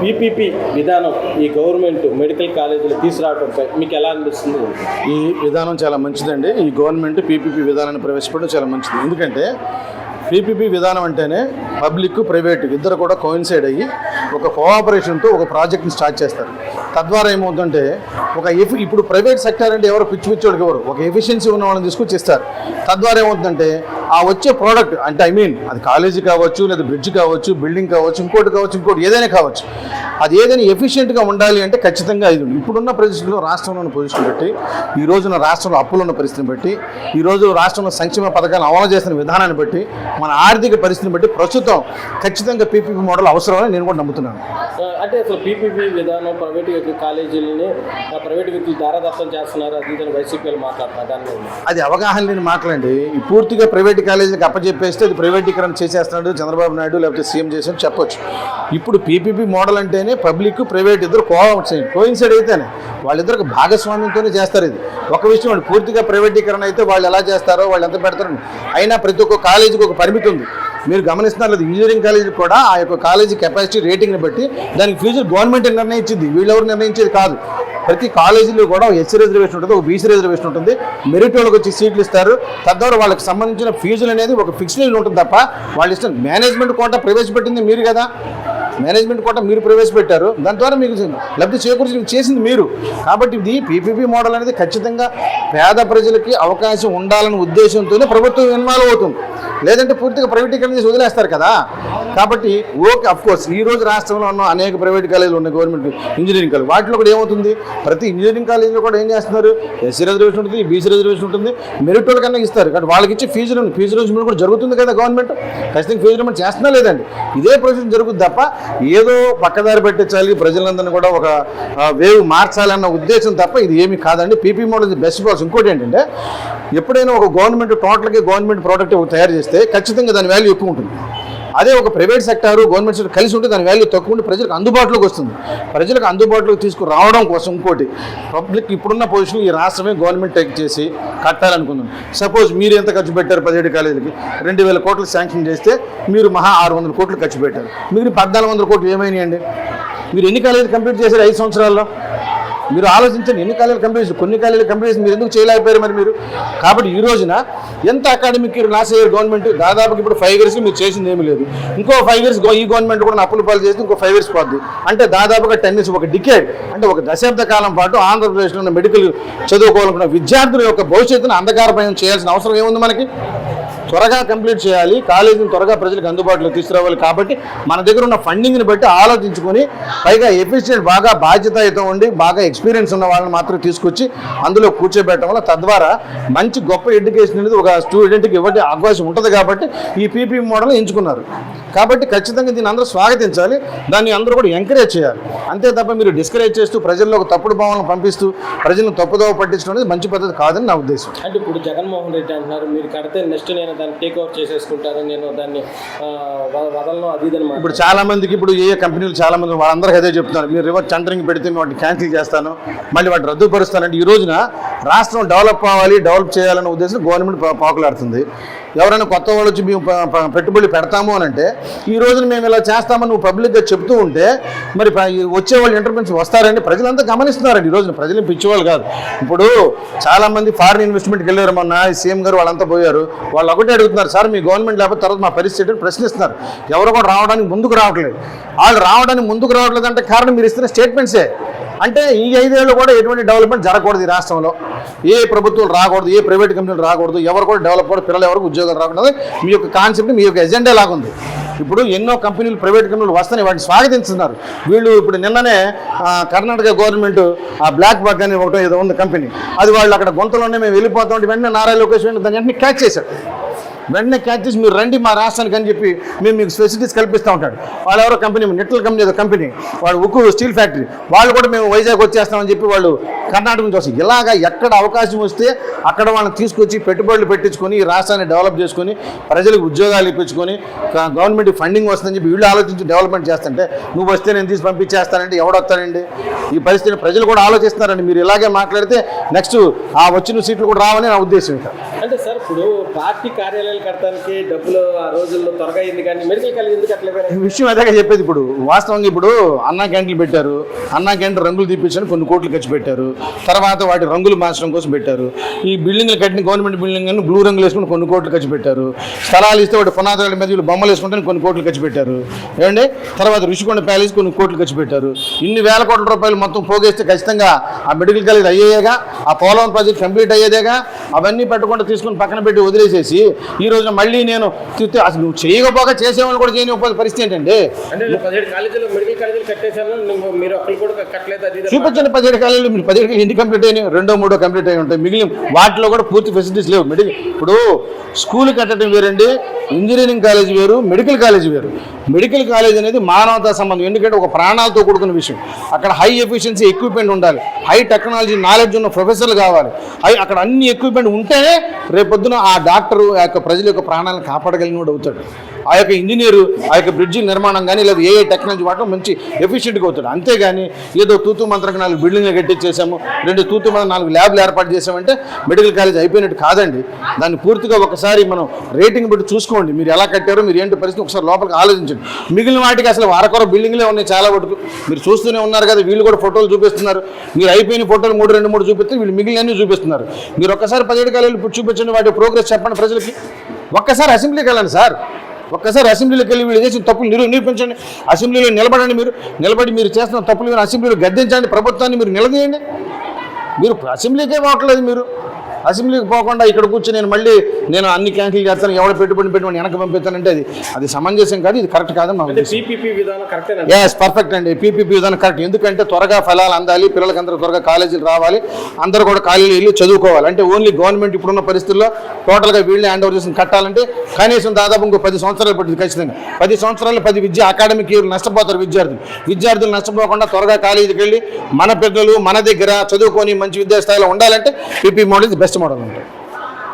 PPP విధానం ఈ government medical కాలేజీలు తీసుకురావడంపై మీకు ఎలా అనిపిస్తుంది? ఈ విధానం చాలా మంచిదండి. ఈ గవర్నమెంట్ పీపీపీ విధానాన్ని ప్రవేశపెట్టడం చాలా మంచిది. ఎందుకంటే పీపీపీ విధానం అంటేనే పబ్లిక్ ప్రైవేట్ ఇద్దరు కూడా కోయిన్సైడ్ అయ్యి ఒక కోఆపరేషన్తో ఒక ప్రాజెక్ట్ని స్టార్ట్ చేస్తారు. తద్వారా ఏమవుతుందంటే ఒక ఎఫి ఇప్పుడు ప్రైవేట్ సెక్టర్ అంటే ఎవరు పిచ్చి పిచ్చోడికి ఎవరు? ఒక ఎఫిషియన్సీ ఉన్న వాళ్ళని తీసుకొచ్చి ఇస్తారు. తద్వారా ఏమవుతుందంటే ఆ వచ్చే ప్రోడక్ట్ అంటే ఐ మీన్ అది కాలేజీ కావచ్చు లేదా బ్రిడ్జ్ కావచ్చు బిల్డింగ్ కావచ్చు ఇంకోటి కావచ్చు ఇంకోటి ఏదైనా కావచ్చు అది ఏదైనా ఎఫిషియెంట్గా ఉండాలి అంటే ఖచ్చితంగా ఇది. ఇప్పుడున్న పరిస్థితుల్లో రాష్ట్రంలో ఉన్న పొజిషన్ బట్టి ఈ రోజున రాష్ట్రంలో అప్పులు ఉన్న పరిస్థితిని బట్టి ఈ రోజు రాష్ట్రంలో సంక్షేమ పథకాలను అమలు చేస్తున్న విధానాన్ని బట్టి మన ఆర్థిక పరిస్థితిని బట్టి ప్రస్తుతం ఖచ్చితంగా పీపీపీ మోడల్ అవసరమని నేను కూడా నమ్ముతున్నాను. అంటే అసలు పీపీపీ విధానం ప్రైవేట్ కాలేజీలని ప్రైవేట్ వ్యక్తులు దారదత్తం చేస్తున్నారు? అది వైసీపీలు మాట్లాడుతున్నారు అది అవగాహన లేని మాటలండి. ఈ పూర్తిగా ప్రైవేట్ కాలేజీలకు అప్పచెప్పేస్తే అది ప్రైవేటీకరణ చేసేస్తున్నాడు చంద్రబాబు నాయుడు లేకపోతే సీఎం చేసి చెప్పొచ్చు. ఇప్పుడు పీపీపీ మోడల్ అంటేనే పబ్లిక్ ప్రైవేట్ ఇద్దరు కో కోయిన్సైడ్ అయితేనే వాళ్ళిద్దరికి భాగస్వామ్యంతోనే చేస్తారు ఇది. ఒక విషయం వాళ్ళు పూర్తిగా ప్రైవేటీకరణ అయితే వాళ్ళు ఎలా చేస్తారో వాళ్ళు ఎంత పెడతారో అయినా ప్రతి ఒక్క కాలేజీకి ఒక పరిమితి ఉంది. మీరు గమనిస్తున్నారు లేదు ఇంజనీరింగ్ కాలేజీ కూడా ఆ యొక్క కాలేజీ కెపాసిటీ రేటింగ్ని బట్టి దానికి ఫ్యూచర్ గవర్నమెంట్ నిర్ణయించింది? వీళ్ళెవరు నిర్ణయించేది కాదు. ప్రతి కాలేజీలో కూడా ఒక ఎస్సీ రిజర్వేషన్ ఉంటుంది ఒక బీసీ రిజర్వేషన్ ఉంటుంది. మెరిట్ వాళ్ళకి వచ్చి సీట్లు ఇస్తారు. తద్వారా వాళ్ళకి సంబంధించిన ఫీజులు అనేది ఒక ఫిక్స్డ్ ఉంటుంది తప్ప వాళ్ళ ఇష్టం మేనేజ్మెంట్ కోట ప్రవేశపెట్టింది మీరు కదా. మేనేజ్మెంట్ కోట మీరు ప్రవేశపెట్టారు. దాని ద్వారా మీకు లబ్ధి చేకూర్చి చేసింది మీరు. కాబట్టి ఇది పీపీపీ మోడల్ అనేది ఖచ్చితంగా పేద ప్రజలకి అవకాశం ఉండాలనే ఉద్దేశంతోనే ప్రభుత్వం ఇన్వాల్వ్ అవుతుంది. లేదంటే పూర్తిగా ప్రైవేటీకరణ చేసి వదిలేస్తారు కదా. కాబట్టి ఓకే అఫ్ కోర్స్ ఈ రోజు రాష్ట్రంలో ఉన్న అనేక ప్రైవేట్ కాలేజీలు ఉన్నాయి గవర్నమెంట్ ఇంజనీరింగ్ కాలేజ్. వాటిలో కూడా ఏమవుతుంది? ప్రతి ఇంజనీరింగ్ కాలేజీలో కూడా ఏం చేస్తున్నారు? ఎస్సీ రిజర్వేషన్ ఉంటుంది బీసీ రిజర్వేషన్ ఉంటుంది. మెరిట్ వాళ్ళ కన్నా ఇస్తారు. కాబట్టి వాళ్ళకి ఇచ్చే ఫీజు ఫీజు రిజర్వేషన్ కూడా జరుగుతుంది కదా గవర్నమెంట్? ఖచ్చితంగా ఫీజు రిజర్వేషన్ చేస్తున్నా లేదండి. ఇదే ప్రొసెస్ జరుగుతుంది తప్ప ఏదో పక్కదారి పెట్టించాలి ప్రజలందరినీ కూడా ఒక వేవ్ మార్చాలన్న ఉద్దేశం తప్ప ఇది ఏమీ కాదండి. పీపీ మోడల్ బెస్ట్ పాల్స్ ఇంకోటి ఏంటంటే ఎప్పుడైనా ఒక గవర్నమెంట్ టోటల్గా గవర్నమెంట్ ప్రోడక్ట్ తయారు చేస్తే ఖచ్చితంగా దాని వాల్యూ ఎక్కువ ఉంటుంది. అదే ఒక ప్రైవేట్ సెక్టారు గవర్నమెంట్ సెక్టర్ కలిసి ఉంటే దాని వాల్యూ తక్కువ ఉంటే ప్రజలకు అందుబాటులోకి వస్తుంది. ప్రజలకు అందుబాటులోకి తీసుకురావడం కోసం ఇంకోటి పబ్లిక్ ఇప్పుడున్న పొజిషన్ ఈ రాష్ట్రమే గవర్నమెంట్ టేక్ చేసి కట్టాలనుకుందాం సపోజ్ మీరు ఎంత ఖర్చు పెట్టారు పదిహేడు కాలేజీలకి? రెండు వేల కోట్లు శాంక్షన్ చేస్తే మీరు మహా ఆరు వందల కోట్లు ఖర్చు పెట్టారు. మీరు పద్నాలుగు వందల కోట్లు ఏమైనాయండి? మీరు ఎన్ని కాలేజీలు కంప్లీట్ చేశారు ఐదు సంవత్సరాల్లో? మీరు ఆలోచించండి ఎన్ని కాలేజీలు కంప్లీట్ కొన్ని కాలేజీలు కంప్లీట్ మీరు ఎందుకు చేయలేకపోయారు మరి మీరు? కాబట్టి ఈ రోజున ఎంత అకాడమిక్ ఇయర్ లాస్ అయ్యారు గవర్నమెంట్ దాదాపుకి ఇప్పుడు ఫైవ్ ఇయర్స్ మీరు చేసింది ఏమీ లేదు. ఇంకో ఫైవ్ ఇయర్స్ ఈ గవర్నమెంట్ కూడా అప్పులు పాలు చేసి ఇంకో ఫైవ్ ఇయర్స్ పోద్ది. అంటే దాదాపుగా టెన్ ఇయర్స్ ఒక డికేడ్ అంటే ఒక దశాబ్ద కాలం పాటు ఆంధ్రప్రదేశ్లో ఉన్న మెడికల్ చదువుకోవాలనుకున్న విద్యార్థుల యొక్క భవిష్యత్తును అంధకారపయం చేయాల్సిన అవసరం ఏముంది మనకి? త్వరగా కంప్లీట్ చేయాలి. కాలేజీని త్వరగా ప్రజలకు అందుబాటులో తీసుకురావాలి. కాబట్టి మన దగ్గర ఉన్న ఫండింగ్ని బట్టి ఆలోచించుకొని పైగా ఎఫిషియెంట్ బాగా బాధ్యతయుతం ఉండి బాగా ఎక్స్పీరియన్స్ ఉన్న వాళ్ళని మాత్రం తీసుకొచ్చి అందులో కూర్చోబెట్టడం వల్ల తద్వారా మంచి గొప్ప ఎడ్యుకేషన్ అనేది ఒక స్టూడెంట్కి ఇవ్వడం అవకాశం ఉంటుంది కాబట్టి ఈ పీపీ మోడల్ ఎంచుకున్నారు. కాబట్టి ఖచ్చితంగా దీన్ని అందరూ స్వాగతించాలి. దాన్ని అందరూ కూడా ఎంకరేజ్ చేయాలి. అంతే తప్ప మీరు డిస్కరేజ్ చేస్తూ ప్రజల్లో ఒక తప్పుడు భావనలు పంపిస్తూ ప్రజలను తప్పుదోవ పట్టించడం అనేది మంచి పద్ధతి కాదని నా ఉద్దేశం. అంటే ఇప్పుడు జగన్మోహన్ రెడ్డి అంటున్నారు మీరు కడితే నెక్స్ట్ నేను దాన్ని టేక్ ఓవర్ చేసేసుకుంటాను నేను దాన్ని వదలను అది ఇప్పుడు చాలా మందికి ఇప్పుడు ఏ కంపెనీలు చాలా మంది వాళ్ళందరికీ అదే చెప్తున్నారు. మీరు రివర్స్ టెండరింగ్ పెడితే వాటిని క్యాన్సిల్ చేస్తాను మళ్ళీ వాటిని రద్దుపరుస్తానంటే ఈ రోజున రాష్ట్రం డెవలప్ అవ్వాలి డెవలప్ చేయాలనే ఉద్దేశం గవర్నమెంట్ పాకులాడుతుంది. ఎవరైనా కొత్త వాళ్ళు వచ్చి మేము పెట్టుబడి పెడతాము అని అంటే ఈ రోజున మేము ఇలా చేస్తామని నువ్వు పబ్లిక్గా చెప్తూ ఉంటే మరి వచ్చే వాళ్ళు ఎంటర్ప్రెన్స్ వస్తారండి ప్రజలంతా గమనిస్తున్నారండి. ఈ రోజున ప్రజలు పిచ్చేవాళ్ళు కాదు. ఇప్పుడు చాలా మంది ఫారిన్ ఇన్వెస్ట్మెంట్కి వెళ్ళారు మొన్న సీఎం గారు వాళ్ళంతా పోయారు. వాళ్ళు ఒకటే అడుగుతున్నారు సార్ మీ గవర్నమెంట్ లేకపోతే తర్వాత మా పరిస్థితి ప్రశ్నిస్తున్నారు. ఎవరు కూడా రావడానికి ముందుకు రావట్లేదు. వాళ్ళు రావడానికి ముందుకు రావట్లేదు అంటే కారణం మీరు ఇస్తున్న స్టేట్మెంట్సే. అంటే ఈ ఐదేళ్ళు కూడా ఎటువంటి డెవలప్మెంట్ జరగకూడదు ఈ రాష్ట్రంలో. ఏ ప్రభుత్వాలు రాకూడదు ఏ ప్రైవేట్ కంపెనీలు రాకూడదు ఎవరు కూడా డెవలప్ కూడా పిల్లలు ఎవరికి ఉద్యోగాలు రాకూడదు. మీ యొక్క కాన్సెప్ట్ మీ యొక్క ఎజెండా లాగుంది ఇప్పుడు ఎన్నో కంపెనీలు ప్రైవేట్ కంపెనీలు వస్తాయి వాటిని స్వాగతిస్తున్నారు వీళ్ళు ఇప్పుడు నిన్ననే కర్ణాటక గవర్నమెంట్ ఆ బ్లాక్ బగ్ అని ఒకటో ఏదో ఉంది కంపెనీ. అది వాళ్ళు అక్కడ గుంతలోనే మేము వెళ్ళిపోతాం వెంటనే నారా లోకేష్ దాన్ని వెంటనే క్యాచ్ చేశారు. వెంటనే క్యాచ్ చేసి మీరు రండి మా రాష్ట్రానికి అని చెప్పి మేము మీకు ఫెసిలిటీస్ కల్పిస్తూ ఉంటాడు. వాళ్ళు ఎవరో కంపెనీ నెట్ల కంపెనీ ఏదో కంపెనీ వాళ్ళు ఉక్కు స్టీల్ ఫ్యాక్టరీ వాళ్ళు కూడా మేము వైజాగ్ వచ్చేస్తామని చెప్పి వాళ్ళు కర్ణాటక నుంచి వస్తారు. ఇలాగ ఎక్కడ అవకాశం వస్తే అక్కడ వాళ్ళని తీసుకొచ్చి పెట్టుబడులు పెట్టించుకొని ఈ రాష్ట్రాన్ని డెవలప్ చేసుకొని ప్రజలకు ఉద్యోగాలు ఇప్పించుకొని గవర్నమెంట్ ఫండింగ్ వస్తుందని చెప్పి వీళ్ళు ఆలోచించి డెవలప్మెంట్ చేస్తుంటే నువ్వు వస్తే నేను తీసి పంపించేస్తానంటే ఎవడొస్తానండి ఈ పరిస్థితిని ప్రజలు కూడా ఆలోచిస్తున్నారండి. మీరు ఇలాగే మాట్లాడితే నెక్స్ట్ ఆ వచ్చిన సీట్లు కూడా రావని నా ఉద్దేశం అంటే సార్ ఇప్పుడు పార్టీ కార్యాలయాలు కట్టడానికి డబ్బులు ఆ రోజుల్లో త్వరగా అయింది కానీ మెడికల్ కాలేజ్ ఎందుకు అట్లా విషయం అదే చెప్పేది ఇప్పుడు. వాస్తవంగా ఇప్పుడు అన్నా క్యాంటీన్లు పెట్టారు. అన్నా క్యాంటీన్ రంగులు తీపించని కొన్ని కోట్లు ఖర్చు పెట్టారు. తర్వాత వాటి రంగులు మార్చడం కోసం పెట్టారు. ఈ బిల్డింగ్లు కట్టిన గవర్నమెంట్ బిల్డింగ్ అని బ్లూ రంగులు వేసుకుని కొన్ని కోట్లు ఖర్చు పెట్టారు. స్థలాలు ఇస్తే వాటి పునాదుల మీద వీళ్ళు బొమ్మలు వేసుకుంటే కొన్ని కోట్లు ఖర్చు పెట్టారు. ఏమండి? తర్వాత ఋషికొండ ప్యాలెస్ కొన్ని కోట్లు ఖర్చు పెట్టారు. ఇన్ని వేల కోట్ల రూపాయలు మొత్తం పోగేస్తే ఖచ్చితంగా ఆ మెడికల్ కాలేజ్ అయ్యేగా ఆ పోలవరం ప్రాజెక్ట్ కంప్లీట్ అయ్యేదేగా అవన్నీ పెట్టకుండా తీసుకుని పక్కన పెట్టి వదిలేసేసి ఈ రోజున మళ్ళీ నేను అసలు నువ్వు చేయకపోగా చేసేవాళ్ళు కూడా చేయని పరిస్థితి అని చూపించండి పదిహేడు కాలేజీలు మీరు పదిహేడు ఎన్ని కంప్లీట్ అయినాయి? రెండో మూడో కంప్లీట్ అయి ఉంటాయి. మిగిలిన వాటిలో కూడా పూర్తి ఫెసిలిటీస్ లేవు. మెడికల్ ఇప్పుడు స్కూల్ కట్టడం వేరండి ఇంజనీరింగ్ కాలేజ్ వేరు మెడికల్ కాలేజ్ వేరు. మెడికల్ కాలేజ్ అనేది మానవతా సంబంధం. ఎందుకంటే ఒక ప్రాణాలతో కూడుకున్న విషయం. అక్కడ హై ఎఫిషియన్సీ ఎక్విప్మెంట్ ఉండాలి. హై టెక్నాలజీ నాలెడ్జ్ ఉన్న ప్రొఫెసర్లు కావాలి. అక్కడ అన్ని ఎక్విప్మెంట్ ఉంటేనే రేపొద్దున ఆ డాక్టరు ఆ యొక్క ప్రజల యొక్క ప్రాణాలను కాపాడగలిగినోడు అవుతాడు. ఆ యొక్క ఇంజనీరు ఆ యొక్క బ్రిడ్జి నిర్మాణం కానీ లేదా ఏ ఏ టెక్నాలజీ వాడటం మంచి ఎఫిషియెంట్గా అవుతాడు అంతేగాని ఏదో తూతు మంత్రంగా నాలుగు బిల్డింగ్ కట్టించేసాము రెండు తూతు మంత్రం నాలుగు ల్యాబ్లు ఏర్పాటు చేసామంటే మెడికల్ కాలేజ్ అయిపోయినట్టు కాదండి. దాన్ని పూర్తిగా ఒకసారి మనం రేటింగ్ పెట్టి చూసుకోండి. మీరు ఎలా కట్టారో మీరు ఏంటి పరిస్థితి ఒకసారి లోపలికి ఆలోచించండి. మిగిలిన వాటికి అసలు వారకొర బిల్డింగ్లే ఉన్నాయి చాలా వరకు. మీరు చూస్తూనే ఉన్నారు కదా వీళ్ళు కూడా ఫోటోలు చూపిస్తున్నారు. మీరు అయిపోయిన ఫోటోలు మూడు రెండు మూడు చూపిస్తే వీళ్ళు మిగిలినన్ని చూపిస్తున్నారు. మీరు ఒక్కసారి పదిహేడు కాలేజీలు చూపించండి వాటి ప్రోగ్రెస్ చెప్పండి ప్రజలకి. ఒక్కసారి అసెంబ్లీకి వెళ్ళండి సార్. ఒక్కసారి అసెంబ్లీలోకి వెళ్ళి వీళ్ళు చేసిన తప్పులు నిరూ నిరూపించండి. అసెంబ్లీలో నిలబడండి మీరు. నిలబడి మీరు చేస్తున్న తప్పులు మీరు అసెంబ్లీలో గద్దించండి. ప్రభుత్వాన్ని మీరు నిలదీయండి. మీరు అసెంబ్లీకే పోవట్లేదు మీరు. అసెంబ్లీకి పోకుండా ఇక్కడ కూర్చొని నేను మళ్ళీ నేను అన్ని క్యాన్సిల్ చేస్తాను ఎవడ పెట్టుబడి పెట్టుబడి వెనక పంపిస్తానంటే అది అది సమంజసం కాదు ఇది కరెక్ట్ కాదని మాకు ఎస్ పర్ఫెక్ట్ అండి. పీపీపీ విధానం కరెక్ట్ ఎందుకంటే త్వరగా ఫలాలు అందాలి పిల్లలకి అందరూ త్వరగా కాలేజీలు రావాలి అందరూ కూడా కాలేజీలు వెళ్ళి చదువుకోవాలి. అంటే ఓన్లీ గవర్నమెంట్ ఇప్పుడున్న పరిస్థితుల్లో టోటల్గా వీళ్ళే హ్యాండ్ ఓవర్ చేసి కట్టాలంటే కనీసం దాదాపు ఇంకో పది సంవత్సరాలు పడుతుంది ఖచ్చితంగా. పది సంవత్సరాలు పది విద్య అకాడమిక్ ఇయర్ నష్టపోతారు విద్యార్థులు. విద్యార్థులు నష్టపోకుండా త్వరగా కాలేజీకి వెళ్ళి మన పిల్లలు మన దగ్గర చదువుకొని మంచి విద్యాస్థాయిలో ఉండాలంటే పీపీ మోడల్ బెస్ట్ మోడల్ ఉంటుంది